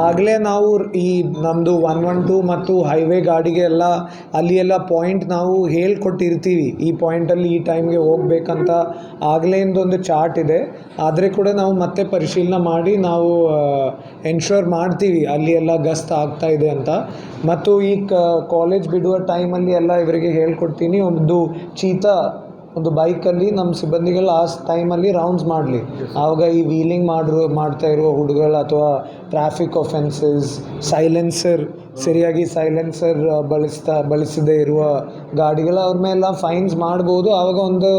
ಆಗಲೇ ನಾವು ಈ ನಮ್ಮದು ಒನ್ ಒನ್ ಟು ಮತ್ತು ಹೈವೇ ಗಾಡಿಗೆ ಎಲ್ಲ, ಅಲ್ಲಿ ಎಲ್ಲ ಪಾಯಿಂಟ್ ನಾವು ಹೇಳ್ಕೊಟ್ಟಿರ್ತೀವಿ. ಈ ಪಾಯಿಂಟಲ್ಲಿ ಈ ಟೈಮ್ಗೆ ಹೋಗ್ಬೇಕಂತ ಆಗಲೇ ಒಂದು ಚಾರ್ಟ್ ಇದೆ. ಆದರೆ ಕೂಡ ನಾವು ಮತ್ತೆ ಪರಿಶೀಲನೆ ಮಾಡಿ ನಾವು ಎನ್ಶೋರ್ ಮಾಡ್ತೀವಿ ಅಲ್ಲಿ ಎಲ್ಲ ಗಸ್ತ್ ಆಗ್ತಾ ಇದೆ ಅಂತ. ಮತ್ತು ಈ ಕಾಲೇಜ್ ಬಿಡುವ ಟೈಮಲ್ಲಿ ಎಲ್ಲ ಇವರಿಗೆ ಹೇಳ್ಕೊಡ್ತೀನಿ. ಒಂದು ಚೀತಾ ಒಂದು ಬೈಕಲ್ಲಿ ನಮ್ಮ ಸಿಬ್ಬಂದಿಗಳು ಆ ಟೈಮಲ್ಲಿ ರೌಂಡ್ಸ್ ಮಾಡಲಿ. ಆವಾಗ ಈ ವೀಲಿಂಗ್ ಮಾಡಿರೋ, ಮಾಡ್ತಾ ಇರುವ ಹುಡುಗರು ಅಥವಾ ಟ್ರಾಫಿಕ್ ಒಫೆನ್ಸಸ್ ಸೈಲೆನ್ಸರ್ ಸರಿಯಾಗಿ ಸೈಲೆನ್ಸರ್ ಬಳಸ್ತಾ, ಬಳಸದೇ ಇರುವ ಗಾಡಿಗಳು ಅವ್ರ ಮೇಲೆ ಫೈನ್ಸ್ ಮಾಡ್ಬೋದು. ಆವಾಗ ಒಂದು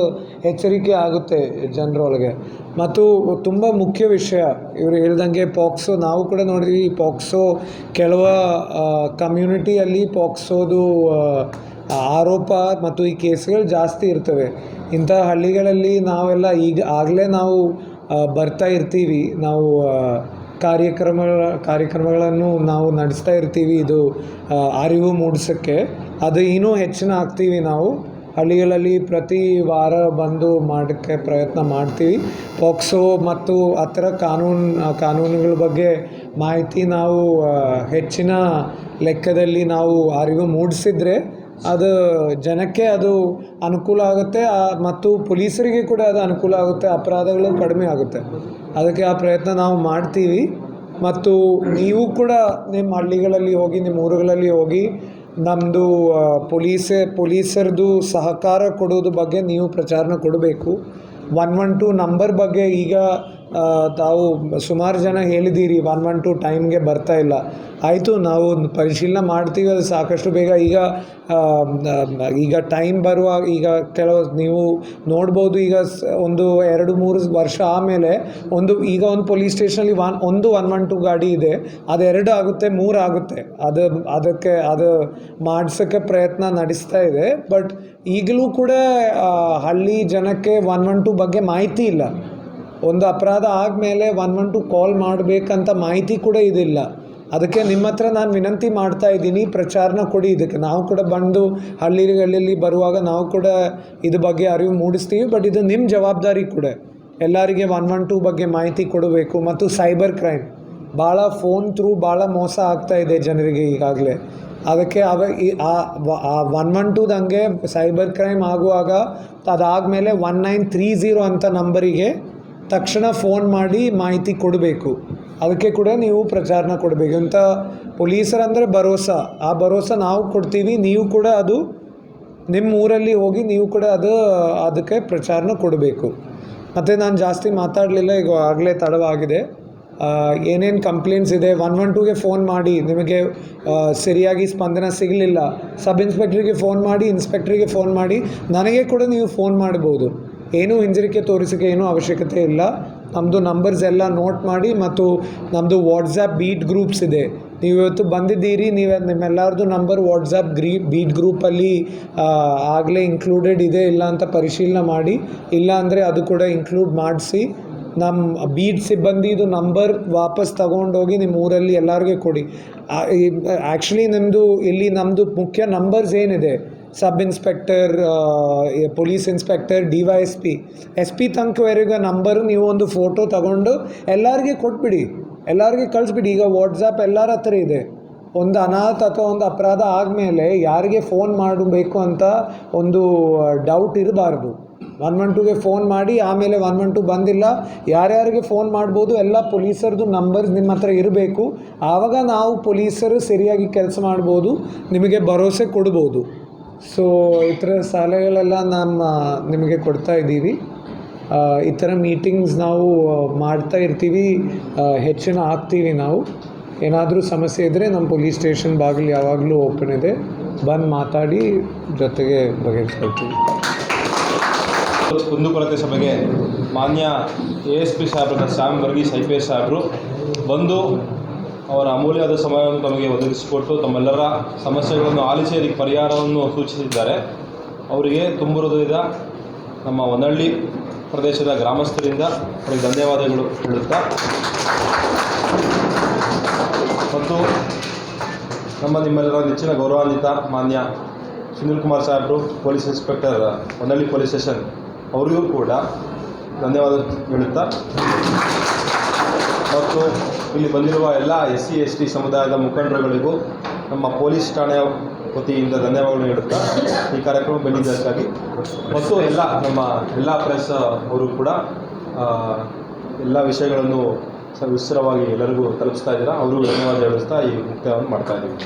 ಎಚ್ಚರಿಕೆ ಆಗುತ್ತೆ ಜನರೊಳಗೆ. ಮತ್ತು ತುಂಬ ಮುಖ್ಯ ವಿಷಯ, ಇವರು ಹೇಳ್ದಂಗೆ ಪಾಕ್ಸೋ, ನಾವು ಕೂಡ ನೋಡಿದ್ವಿ ಪಾಕ್ಸೋ, ಕೆಲವು ಕಮ್ಯುನಿಟಿಯಲ್ಲಿ ಪಾಕ್ಸೋದು ಆರೋಪ ಮತ್ತು ಈ ಕೇಸ್ಗಳು ಜಾಸ್ತಿ ಇರ್ತವೆ. ಇಂಥ ಹಳ್ಳಿಗಳಲ್ಲಿ ನಾವೆಲ್ಲ ಈಗ ಆಗಲೇ ನಾವು ಬರ್ತಾ ಇರ್ತೀವಿ. ನಾವು ಕಾರ್ಯಕ್ರಮ ಕಾರ್ಯಕ್ರಮಗಳ ಕಾರ್ಯಕ್ರಮಗಳನ್ನು ನಾವು ನಡೆಸ್ತಾ ಇರ್ತೀವಿ ಇದು ಅರಿವು ಮೂಡಿಸೋಕ್ಕೆ. ಅದು ಇನ್ನೂ ಹೆಚ್ಚಿನ ಆಗ್ತೀವಿ ನಾವು. ಹಳ್ಳಿಗಳಲ್ಲಿ ಪ್ರತಿ ವಾರ ಬಂದು ಮಾಡೋಕ್ಕೆ ಪ್ರಯತ್ನ ಮಾಡ್ತೀವಿ. ಪೋಕ್ಸೋ ಮತ್ತು ಆ ಕಾನೂನು, ಕಾನೂನುಗಳ ಬಗ್ಗೆ ಮಾಹಿತಿ ನಾವು ಹೆಚ್ಚಿನ ಲೆಕ್ಕದಲ್ಲಿ ನಾವು ಅರಿವು ಮೂಡಿಸಿದ್ರೆ ಅದು ಜನಕ್ಕೆ ಅದು ಅನುಕೂಲ ಆಗುತ್ತೆ ಮತ್ತು ಪೊಲೀಸರಿಗೆ ಕೂಡ ಅದು ಅನುಕೂಲ ಆಗುತ್ತೆ, ಅಪರಾಧಗಳು ಕಡಿಮೆ ಆಗುತ್ತೆ. ಅದಕ್ಕೆ ಆ ಪ್ರಯತ್ನ ನಾವು ಮಾಡ್ತೀವಿ. ಮತ್ತು ನೀವು ಕೂಡ ನಿಮ್ಮ ಹಳ್ಳಿಗಳಲ್ಲಿ ಹೋಗಿ, ನಿಮ್ಮ ಊರುಗಳಲ್ಲಿ ಹೋಗಿ ನಮ್ಮದು ಪೊಲೀಸೇ, ಪೊಲೀಸರದು ಸಹಕಾರ ಕೊಡೋದು ಬಗ್ಗೆ ನೀವು ಪ್ರಚಾರನ ಕೊಡಬೇಕು. ಒನ್ ಒನ್ ಟು ನಂಬರ್ ಬಗ್ಗೆ ಈಗ ತಾವು ಸುಮಾರು ಜನ ಹೇಳಿದ್ದೀರಿ ಒನ್ ಒನ್ ಟು ಟೈಮ್ಗೆ ಬರ್ತಾ ಇಲ್ಲ. ಆಯಿತು, ನಾವು ಪರಿಶೀಲನೆ ಮಾಡ್ತೀವಿ, ಅದು ಸಾಕಷ್ಟು ಬೇಗ. ಈಗ ಈಗ ಟೈಮ್ ಬರುವ ಈಗ ಕೆಲವು, ನೀವು ನೋಡ್ಬೋದು, ಈಗ ಒಂದು ಎರಡು ಮೂರು ವರ್ಷ ಆಮೇಲೆ ಒಂದು, ಈಗ ಒಂದು ಪೊಲೀಸ್ ಸ್ಟೇಷನಲ್ಲಿ ಒನ್ ಒಂದು ಒನ್ ಒನ್ ಟು ಗಾಡಿ ಇದೆ. ಅದು ಎರಡು ಆಗುತ್ತೆ, ಮೂರು ಆಗುತ್ತೆ. ಅದು, ಅದಕ್ಕೆ, ಅದು ಮಾಡಿಸೋಕ್ಕೆ ಪ್ರಯತ್ನ ನಡೆಸ್ತಾ ಇದೆ. ಬಟ್ ಈಗಲೂ ಕೂಡ ಹಳ್ಳಿ ಜನಕ್ಕೆ ಒನ್ ಒನ್ ಟು ಬಗ್ಗೆ ಮಾಹಿತಿ ಇಲ್ಲ. ಒಂದು ಅಪರಾಧ ಆದಮೇಲೆ ಒನ್ ಒನ್ ಟು ಕಾಲ್ ಮಾಡಬೇಕಂತ ಮಾಹಿತಿ ಕೂಡ ಇದಿಲ್ಲ. ಅದಕ್ಕೆ ನಿಮ್ಮ ಹತ್ರ ನಾನು ವಿನಂತಿ ಮಾಡ್ತಾ ಇದ್ದೀನಿ, ಪ್ರಚಾರನ ಕೊಡಿ. ಇದಕ್ಕೆ ನಾವು ಕೂಡ ಬಂದು ಹಳ್ಳಿಗಳಲ್ಲಿ ಬರುವಾಗ ನಾವು ಕೂಡ ಇದ್ರ ಬಗ್ಗೆ ಅರಿವು ಮೂಡಿಸ್ತೀವಿ. ಬಟ್ ಇದು ನಿಮ್ಮ ಜವಾಬ್ದಾರಿ ಕೂಡ. ಎಲ್ಲರಿಗೆ ಒನ್ ಒನ್ ಟು ಬಗ್ಗೆ ಮಾಹಿತಿ ಕೊಡಬೇಕು. ಮತ್ತು ಸೈಬರ್ ಕ್ರೈಮ್ ಭಾಳ ಫೋನ್ ಥ್ರೂ ಭಾಳ ಮೋಸ ಆಗ್ತಾ ಇದೆ ಜನರಿಗೆ ಈಗಾಗಲೇ. ಅದಕ್ಕೆ ಅವ ಈ ಆ ಒನ್ ಒನ್ ಟೂದಂಗೆ ಸೈಬರ್ ಕ್ರೈಮ್ ಆಗುವಾಗ ಅದಾದಮೇಲೆ ಒನ್ ನೈನ್ ತ್ರೀ ಝೀರೋ ಅಂತ ನಂಬರಿಗೆ ತಕ್ಷಣ ಫೋನ್ ಮಾಡಿ ಮಾಹಿತಿ ಕೊಡಬೇಕು. ಅದಕ್ಕೆ ಕೂಡ ನೀವು ಪ್ರಚಾರನ ಕೊಡಬೇಕು. ಅಂತ ಪೊಲೀಸರಂದರೆ ಭರೋಸಾ. ಆ ಭರೋಸಾ ನಾವು ಕೊಡ್ತೀವಿ. ನೀವು ಕೂಡ ಅದು ನಿಮ್ಮ ಊರಲ್ಲಿ ಹೋಗಿ ನೀವು ಕೂಡ ಅದು ಅದಕ್ಕೆ ಪ್ರಚಾರನ ಕೊಡಬೇಕು. ಮತ್ತು ನಾನು ಜಾಸ್ತಿ ಮಾತಾಡಲಿಲ್ಲ. ಈಗ ಆಗಲೇ ತಡವಾಗಿದೆ. ಏನೇನು ಕಂಪ್ಲೇಂಟ್ಸ್ ಇದೆ? ಒನ್ ಒನ್ ಟೂಗೆ ಫೋನ್ ಮಾಡಿ. ನಿಮಗೆ ಸರಿಯಾಗಿ ಸ್ಪಂದನ ಸಿಗಲಿಲ್ಲ. ಸಬ್ ಇನ್ಸ್ಪೆಕ್ಟ್ರಿಗೆ ಫೋನ್ ಮಾಡಿ ಇನ್ಸ್ಪೆಕ್ಟ್ರಿಗೆ ಫೋನ್ ಮಾಡಿ. ನನಗೆ ಕೂಡ ನೀವು ಫೋನ್ ಮಾಡ್ಬೋದು. ಏನೂ ಹಿಂಜರಿಕೆ ತೋರಿಸೋಕ್ಕೆ ಏನೂ ಅವಶ್ಯಕತೆ ಇಲ್ಲ. ನಮ್ಮದು ನಂಬರ್ಸ್ ಎಲ್ಲ ನೋಟ್ ಮಾಡಿ ಮತ್ತು ನಮ್ಮದು ವಾಟ್ಸಪ್ ಬೀಟ್ ಗ್ರೂಪ್ಸ್ ಇದೆ. ನೀವು ಇವತ್ತು ಬಂದಿದ್ದೀರಿ, ನೀವು ನಿಮ್ಮೆಲ್ಲರದು ನಂಬರ್ ವಾಟ್ಸಪ್ ಗ್ರೀ ಬೀಟ್ ಗ್ರೂಪಲ್ಲಿ ಆಗಲೇ ಇನ್ಕ್ಲೂಡೆಡ್ ಇದೆ, ಇಲ್ಲ ಅಂತ ಪರಿಶೀಲನೆ ಮಾಡಿ. ಇಲ್ಲ ಅಂದರೆ ಅದು ಕೂಡ ಇನ್ಕ್ಲೂಡ್ ಮಾಡಿಸಿ. ನಮ್ಮ ಬೀಡ್ ಸಿಬ್ಬಂದಿದು ನಂಬರ್ ವಾಪಸ್ ತಗೊಂಡೋಗಿ ನಿಮ್ಮ ಊರಲ್ಲಿ ಎಲ್ಲರಿಗೂ ಕೊಡಿ. ಆ್ಯಕ್ಚುಲಿ ನಿಮ್ಮದು ಇಲ್ಲಿ ನಮ್ಮದು ಮುಖ್ಯ ನಂಬರ್ಸ್ ಏನಿದೆ? Sub inspector police inspector D Y S P S P ತನಕವರೆಗೆ number ನೀವು ಒಂದು ಫೋಟೋ ತಗೊಂಡು ಎಲ್ಲರಿಗೆ ಕೊಟ್ಬಿಡಿ. ಎಲ್ಲರಿಗೆ ಕಳಿಸ್ಬಿಡಿ. ಈಗ ವಾಟ್ಸಪ್ ಎಲ್ಲರ ಹತ್ರ ಇದೆ. ಒಂದು ಅನಾಥ ಅಥವಾ ಒಂದು ಅಪರಾಧ ಆದಮೇಲೆ ಯಾರಿಗೆ ಫೋನ್ ಮಾಡಬೇಕು ಅಂತ ಒಂದು ಡೌಟ್ ಇರಬಾರ್ದು. ಒನ್ ಒನ್ ಟೂಗೆ ಫೋನ್ ಮಾಡಿ, ಆಮೇಲೆ ಒನ್ ಒನ್ ಟು ಬಂದಿಲ್ಲ. ಯಾರ್ಯಾರಿಗೆ ಫೋನ್ ಮಾಡ್ಬೋದು, ಎಲ್ಲ ಪೊಲೀಸರದು ನಂಬರ್ಸ್ ನಿಮ್ಮ ಹತ್ರ ಇರಬೇಕು. ಆವಾಗ ನಾವು ಪೊಲೀಸರು ಸರಿಯಾಗಿ ಕೆಲಸ ಮಾಡ್ಬೋದು, ನಿಮಗೆ ಭರವಸೆ ಕೊಡ್ಬೋದು. ಸೊ ಈ ಥರ ಸಲಹೆಗಳೆಲ್ಲ ನಮ್ಮ, ನಿಮಗೆ ಕೊಡ್ತಾ ಇದ್ದೀವಿ. ಈ ಥರ ಮೀಟಿಂಗ್ಸ್ ನಾವು ಮಾಡ್ತಾ ಇರ್ತೀವಿ. ಹೆಚ್ಚಿನ ಆಗ್ತೀವಿ ನಾವು. ಏನಾದರೂ ಸಮಸ್ಯೆ ಇದ್ದರೆ ನಮ್ಮ ಪೊಲೀಸ್ ಸ್ಟೇಷನ್ ಬಾಗಿಲು ಯಾವಾಗಲೂ ಓಪನ್ ಇದೆ. ಬಂದು ಮಾತಾಡಿ, ಜೊತೆಗೆ ಬಗೆಹರಿಸ್ಕೊಳ್ತೀವಿ. ಕುಂದುಕೊರತೆ ಸಭೆಗೆ ಮಾನ್ಯ ಎ ಎಸ್ ಪಿ ಸಾಹೇಬ್ರ Sam Varghese I P S ಸಾಹೇಬರು ಬಂದು ಅವರ ಅಮೂಲ್ಯವಾದ ಸಮಯವನ್ನು ತಮಗೆ ಒದಗಿಸಿಕೊಟ್ಟು ತಮ್ಮೆಲ್ಲರ ಸಮಸ್ಯೆಗಳನ್ನು ಆಲಿಸಿ ಅದಕ್ಕೆ ಪರಿಹಾರವನ್ನು ಸೂಚಿಸಿದ್ದಾರೆ. ಅವರಿಗೆ ತುಂಬ ಹೃದಯದ ನಮ್ಮ ಹೊನ್ನಳ್ಳಿ ಪ್ರದೇಶದ ಗ್ರಾಮಸ್ಥರಿಂದ ಅವರಿಗೆ ಧನ್ಯವಾದಗಳು ಹೇಳುತ್ತಾ. ಮತ್ತು ನಮ್ಮ ನಿಮ್ಮೆಲ್ಲರ ನೆಚ್ಚಿನ ಗೌರವಾನ್ವಿತ ಮಾನ್ಯ ಸುನೀಲ್ ಕುಮಾರ್ ಸಾಹೇಬರು, police inspector Honnalli police station ಅವರಿಗೂ ಕೂಡ ಧನ್ಯವಾದ ಹೇಳುತ್ತಾ. ಮತ್ತು ಇಲ್ಲಿ ಬಂದಿರುವ ಎಲ್ಲ ಎಸ್ ಸಿ, ಎಸ್ ಟಿ ಸಮುದಾಯದ ಮುಖಂಡರುಗಳಿಗೂ ನಮ್ಮ ಪೊಲೀಸ್ ಠಾಣೆಯ ವತಿಯಿಂದ ಧನ್ಯವಾದಗಳು ನೀಡುತ್ತಾ ಈ ಕಾರ್ಯಕ್ರಮ ಬಂದಿದ್ದಕ್ಕಾಗಿ ಮತ್ತು ಎಲ್ಲ ನಮ್ಮ ಎಲ್ಲ ಪ್ರೆಸ್ ಅವರು ಕೂಡ ಎಲ್ಲ ವಿಷಯಗಳನ್ನು ವಿಸ್ತಾರವಾಗಿ ಎಲ್ಲರಿಗೂ ತಲುಪಿಸ್ತಾ ಇದ್ದೀರಾ. ಅವರು ಧನ್ಯವಾದ ಹೇಳುತ್ತಾ ಈ ಮುಖ್ಯವನ್ನು ಮಾಡ್ತಾ ಇದ್ದೀವಿ.